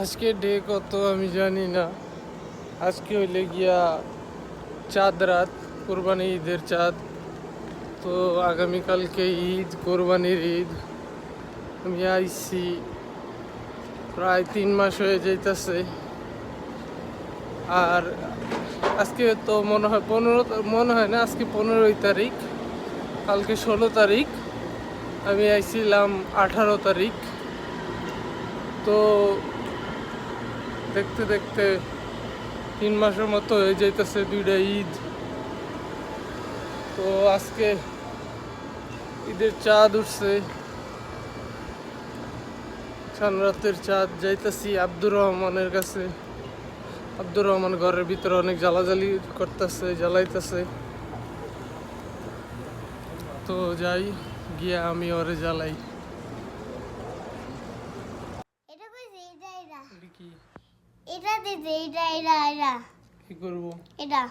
আজকে ডে কত আমি জানি না। আজকে হইলে গিয়া চাঁদ রাত, কোরবানি ঈদের চাঁদ। তো আগামীকালকে ঈদ, কোরবানির ঈদ। আমি আইছি প্রায় তিন মাস হয়ে যাইতেছে। আর আজকে তো মনে হয় পনেরো, মনে হয় না, আজকে পনেরোই তারিখ। কালকে ষোলো তারিখ। আমি আইছিলাম আঠারো তারিখ। তো দেখতে দেখতে তিন মাসের মতো হয়ে যাইতেছে দুইটা ঈদ। তো আজকে ঈদের চাঁদ উঠছে। রাতের চাঁদ যাইতেছি আব্দুর রহমানের কাছে। আব্দুর রহমান ঘরের ভিতরে অনেক জ্বালাজালি করতেছে জ্বালাইতেছে। তো যাই গিয়া আমি ওরে জ্বালাই। এটা কইছে এটা এটা কি এটা এটা এটা। কি করব? এটা।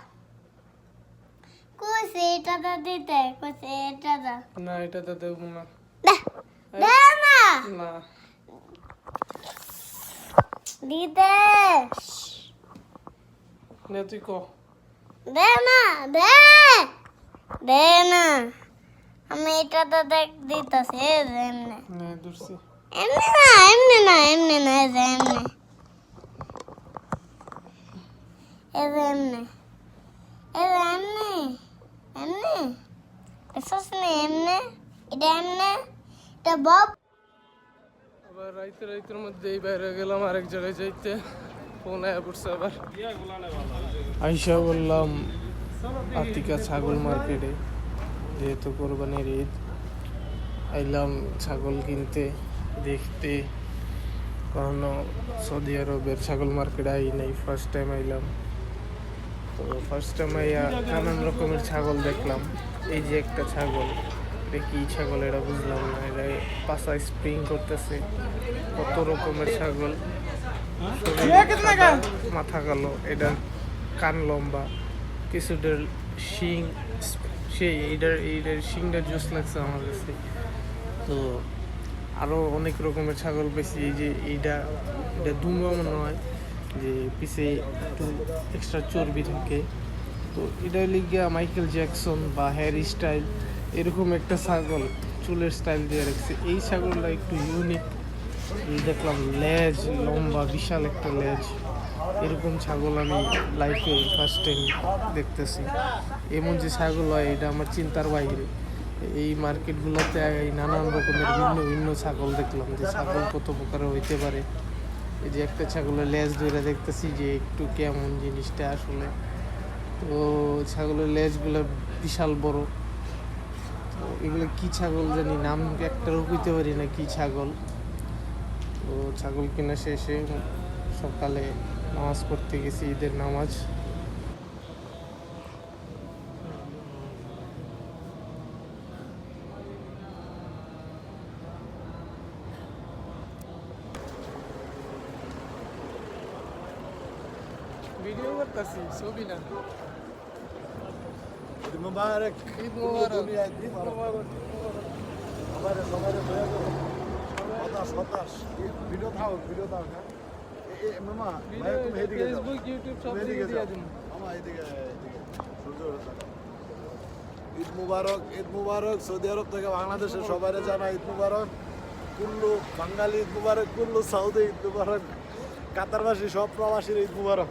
কইছে এটা দা দিতে কইছে এটা দা। না এটা তো দেবো না। দে দে না। না। দিতে নে তুই ক। দে না দে। দে না। আমি এটা তো দেখ দিতেছি এমনি। নে দূরছি এমনি না এমনি না এমনি না এমনি। যে এমনি যে এমনি এমনি দেখছস না এমনি এটা এমনি এটা বব আবার রাইতে রাইতের মধ্যে এই বাইরে গেলাম, আরেক জায়গায় যাইতে। ফোন আয়া পড়ছে আবার। আইসা বললাম, আতিকা ছাগল মার্কেটে, যেহেতু কোরবানির ঈদ, আইলাম ছাগল কিনতে। দেখতে কখনো সৌদি আরবের ছাগল মার্কেটে আই নাই ফার্স্ট টাইম আইলাম। তো ফার্স্ট টাইম নানান রকমের ছাগল দেখলাম। এই যে একটা ছাগল এটা কি ছাগল এটা বুঝলাম না এটা পাশা স্প্রিং করতেছে। কত রকমের ছাগল। মাথা কালো এটা কান লম্বা কিছুটার শিং সেই এইটার এইটার শিংটা জুস লাগছে আমার কাছে। তো আরও অনেক রকমের ছাগল পেয়েছি এই যে এইটা এটা দুঙ্গা মনে হয় যে পিছে একটু এক্সট্রা চর্বি থাকে। তো এটা হলে গিয়া মাইকেল জ্যাকসন বা হ্যারি স্টাইল এরকম একটা ছাগল চুলের স্টাইল দিয়ে রাখছে। এই ছাগলটা একটু ইউনিক দেখলাম লেজ, লম্বা, বিশাল একটা লেজ। এরকম ছাগল আমি লাইফে ফার্স্ট টাইম দেখতেছি। এমন যে ছাগল হয়, এটা আমার চিন্তার বাইরে। এই মার্কেটগুলোতে নানান রকমের ভিন্ন ভিন্ন ছাগল দেখলাম যে ছাগল কত প্রকারের হইতে পারে। এই যে একটা ছাগলের লেজ ধরে দেখতেছি যে একটু কেমন জিনিসটা আসলে। তো ছাগলের লেজগুলো বিশাল বড়। তো এগুলো কি ছাগল জানি, নাম একটারও রুকিতে পারি না কি ছাগল। তো ছাগল কেনা শেষে সকালে নামাজ পড়তে গেছি, ঈদের নামাজ। ভিডিও করতেছি ছবি না। ঈদ মুবারক। ঈদ মোবারক। ঈদ মুবারক। সবারে সবারে দয়া করো। হতাশ হতাশ। ভিডিও থাও ভিডিও থাও এ এ, মামা ভাই তুমি এদিকে যাও। ফেসবুক ইউটিউব সব দিকে দিয়ে দিন মামা এদিকে এদিকে। সূর্য ঈদ মুবারক ঈদ মুবারক। সৌদি আরব থেকে বাংলাদেশের সবাই জানা ঈদ মুবারক। কুল্লু বাঙালি ঈদ মুবারক কুল্লু সাউদি ঈদ মুবারক। কাতারবাসী সব প্রবাসীর ঈদ মুবারক।